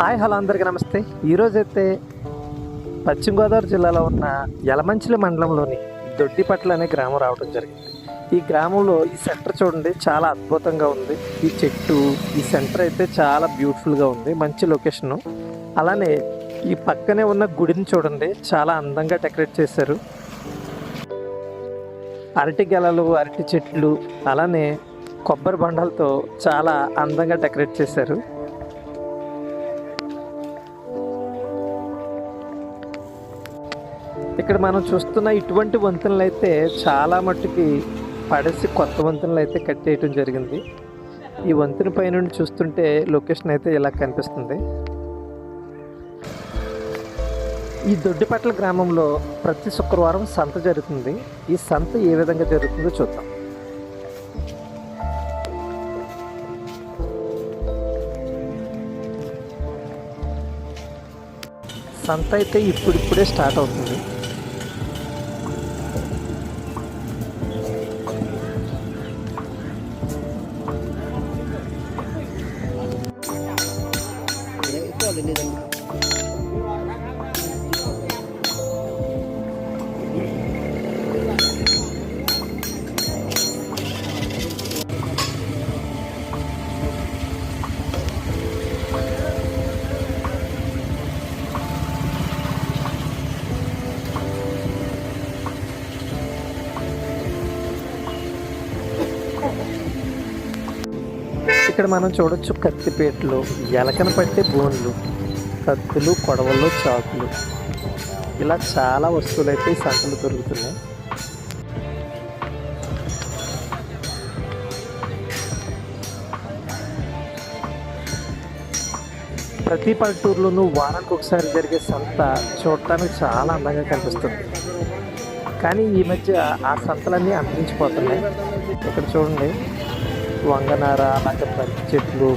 Hi hello అందరికీ నమస్తే. ఈరోజైతే పశ్చిమ గోదావరి జిల్లాలో ఉన్న యలమంచిలి మండలంలోని దొడ్డిపట్ల అనే గ్రామం రావడం జరిగింది. ఈ గ్రామంలో ఈ సెంటర్ చూడండి చాలా అద్భుతంగా ఉంది. ఈ చెట్టు ఈ సెంటర్ అయితే చాలా బ్యూటిఫుల్గా ఉంది మంచి లొకేషను. అలానే ఈ పక్కనే ఉన్న గుడిని చూడండి చాలా అందంగా డెకరేట్ చేశారు. అరటి గెలలు అరటి చెట్లు అలానే కొబ్బరి బండలతో చాలా అందంగా డెకరేట్ చేశారు. ఇక్కడ మనం చూస్తున్న ఇటువంటి వంతెనలు అయితే చాలా మట్టుకి పడేసి కొత్త వంతెనలు అయితే కట్టేయటం జరిగింది. ఈ వంతెన పైనుండి చూస్తుంటే లొకేషన్ అయితే ఇలా కనిపిస్తుంది. ఈ దొడ్డిపట్ల గ్రామంలో ప్రతి శుక్రవారం సంత జరుగుతుంది. ఈ సంత ఏ విధంగా జరుగుతుందో చూద్దాం. సంత అయితే ఇప్పుడిప్పుడే స్టార్ట్ అవుతుంది. ఇక్కడ మనం చూడొచ్చు కత్తిపేటలు ఎలకన పట్టే బోన్లు కత్తులు కొడవలు చాకులు. ఇలా చాలా వస్తువులు అయితే ఈ దొరుకుతున్నాయి. ప్రతి పల్లెటూరులోనూ వారానికి ఒకసారి జరిగే సంత చూడటానికి చాలా అందంగా కనిపిస్తుంది. కానీ ఈ మధ్య ఆ సంతలన్నీ అంతరించిపోతున్నాయి ఇక్కడ చూడండి. వంగనార అలాగే పత్తి చెట్లు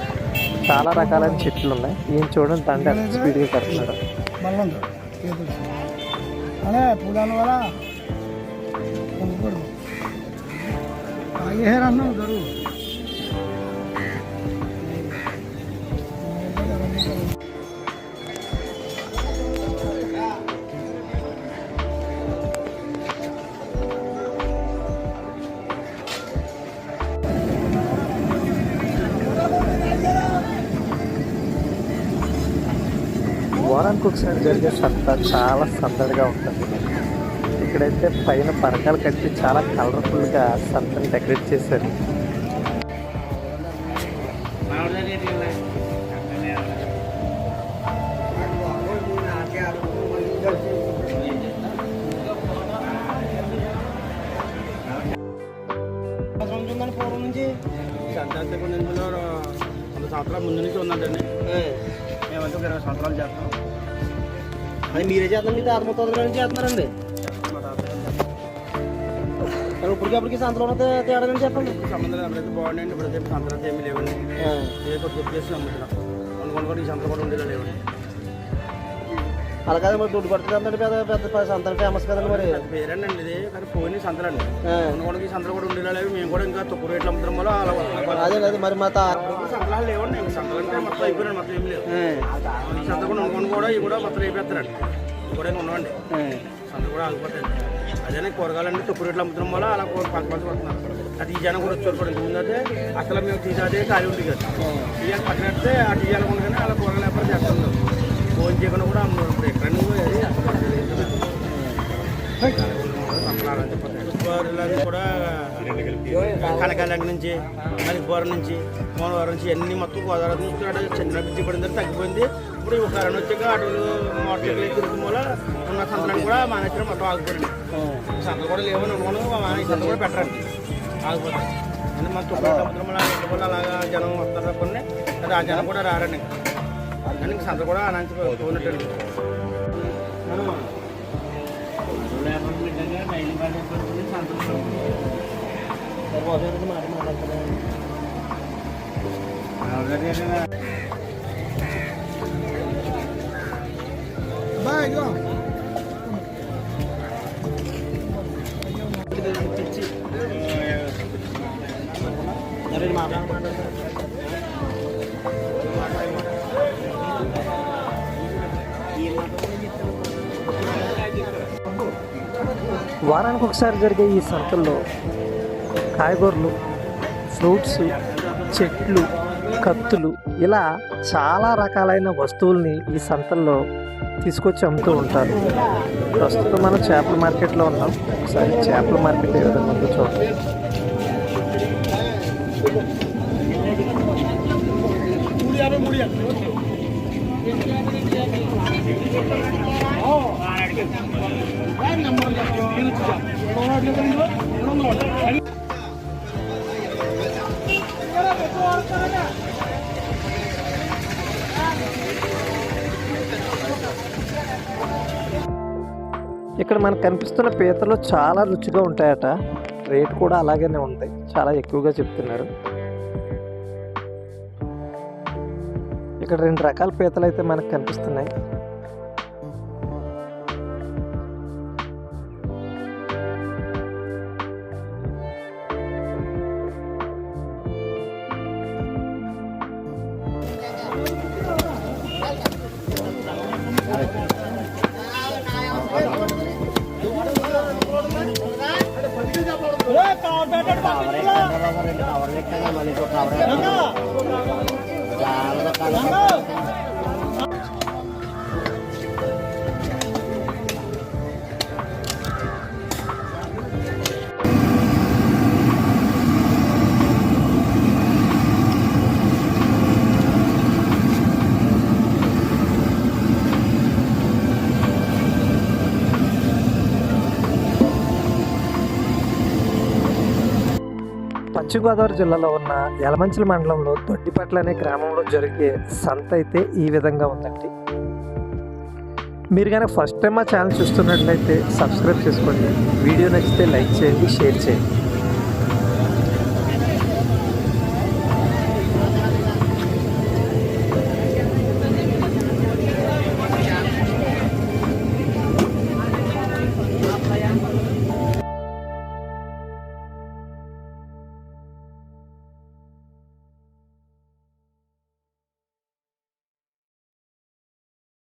చాలా రకాలైన చెట్లు ఉన్నాయి. ఈయన చూడండి దండ ఎంత స్పీడ్గా కడుతున్నాడు అదే ఒకసారి జరిగే సంత చాలా సందడిగా ఉంటుంది. ఇక్కడైతే పైన పరకాలు కట్టి చాలా కలర్ఫుల్గా సంతని డెకరేట్ చేశారు. సంతాంత సంవత్సరాల ముందు నుంచి ఉందండి మేమంతా ఒక ఇరవై సంవత్సరాలు చేస్తాం. అది మీరే చేస్తాం మీ తాత ముత్తాతల నుంచి చేస్తున్నారండి. ఇప్పటికప్పటికి సంతలో తేడా నుంచి చెప్పండి. సంబంధం అప్పుడైతే బాగుండండి ఇప్పుడైతే సంతరాలు ఏమీ లేవండి. ఏ కూడా చెప్పు చేసి అమ్ముతున్నాం కొన్ని కొన్ని కూడా ఈ సంతలు కూడా ఉండేలా లేవండి. అలా కాదు మరి దుడ్డు పడుతుంది అంతండి పెద్ద పెద్ద సంత ఫేమస్ కదండి మరి. పేరండి అండి ఇది? కానీ పోయిన సంతలండి. ఈ సంతలు కూడా ఉండేలా లేవు. మేము కూడా ఇంకా తక్కువ రేట్లు అమ్ముతాం వల్ల. అదే అది మరి మా సంతలాలు లేవండి. సంతలు అంటే మొత్తం అయిపోయినాయి మొత్తం ఏమి లేవు. సంత కూడా కూడా ఇవి కూడా మొత్తం అయిపోతారండి కూడా ఉండవండి సంత కూడా ఆగిపోతాయి. అదే కూరగాయలన్నీ తక్కువ రేట్లు అమ్ముతున్నాం వల్ల అలా పక్క పక్క వస్తున్నారు అది ఈ జనం కూడా వచ్చారు కూడా అయితే అసలు మేము తీసాదే ఖాళీ ఉంది కదా. తీయాలి పక్కన ఆ తీయాలి ఉండగానే అలా కూరగాయలు వ్యాపారం చేస్తున్నాం ఫోన్ చేయకుండా కూడా ఇప్పుడు ఎక్కడైనా నువ్వు కూడా కనకాలంగ నుంచి నలిపురం నుంచి మోనవరం నుంచి అన్ని మొత్తం గోదావరి నుంచి అటు చిన్న బిజ్జి పడిన తర్వాత తగ్గిపోయింది. ఇప్పుడు ఒక కరోనా వచ్చాక అటు మోటార్ తిరుగుతున్న వల్ల ఉన్న సంతలను కూడా మానేసిన మొత్తం ఆగిపోయింది. సంతలు కూడా లేవని ఉన్నాను మానే సంత కూడా పెట్టరండి. ఆగిపోతుంది అంటే మన తొమ్మిది సముద్రం అలాగా జనం వస్తారు కొన్ని అది ఆ జనం కూడా రారండి. కానీ ఇంక సంత కూడా అనంత పోయినట్టండి మాట మాట్లాడుతున్నాను వారానికి ఒకసారి జరిగే ఈ సంతల్లో కాయగూరలు ఫ్రూట్స్ చెట్లు కత్తులు ఇలా చాలా రకాలైన వస్తువుల్ని ఈ సంతల్లో తీసుకొచ్చి అమ్ముతూ ఉంటారు. ప్రస్తుతం మనం చేపల మార్కెట్లో ఉన్నాం. ఒకసారి చేపల మార్కెట్ ఏ విధంగా ఉందో చూడండి. ఇక్కడ మనకు కనిపిస్తున్న పీతలు చాలా రుచిగా ఉంటాయట. రేట్ కూడా అలాగనే ఉంటాయి. చాలా ఎక్కువగా చెప్తున్నారు. ఇక్కడ రెండు రకాల పీతలు అయితే మనకు కనిపిస్తున్నాయి. కవర్ ఎక్కడ బాబు? రెండు కవర్లు ఎక్కాగా మళ్ళీ ఇంకో కవర్ ఎక్కాలి. చాలా పశ్చిమ గోదావరి జిల్లాలో ఉన్న యలమంచిల మండలంలో దొడ్డిపట్ల అనే గ్రామంలో జరిగే సంత అయితే ఈ విధంగా ఉందండి. మీరు కనుక ఫస్ట్ టైం మా ఛానల్ చూస్తున్నట్లయితే సబ్స్క్రైబ్ చేసుకోండి. వీడియో నచ్చితే లైక్ చేయండి షేర్ చేయండి.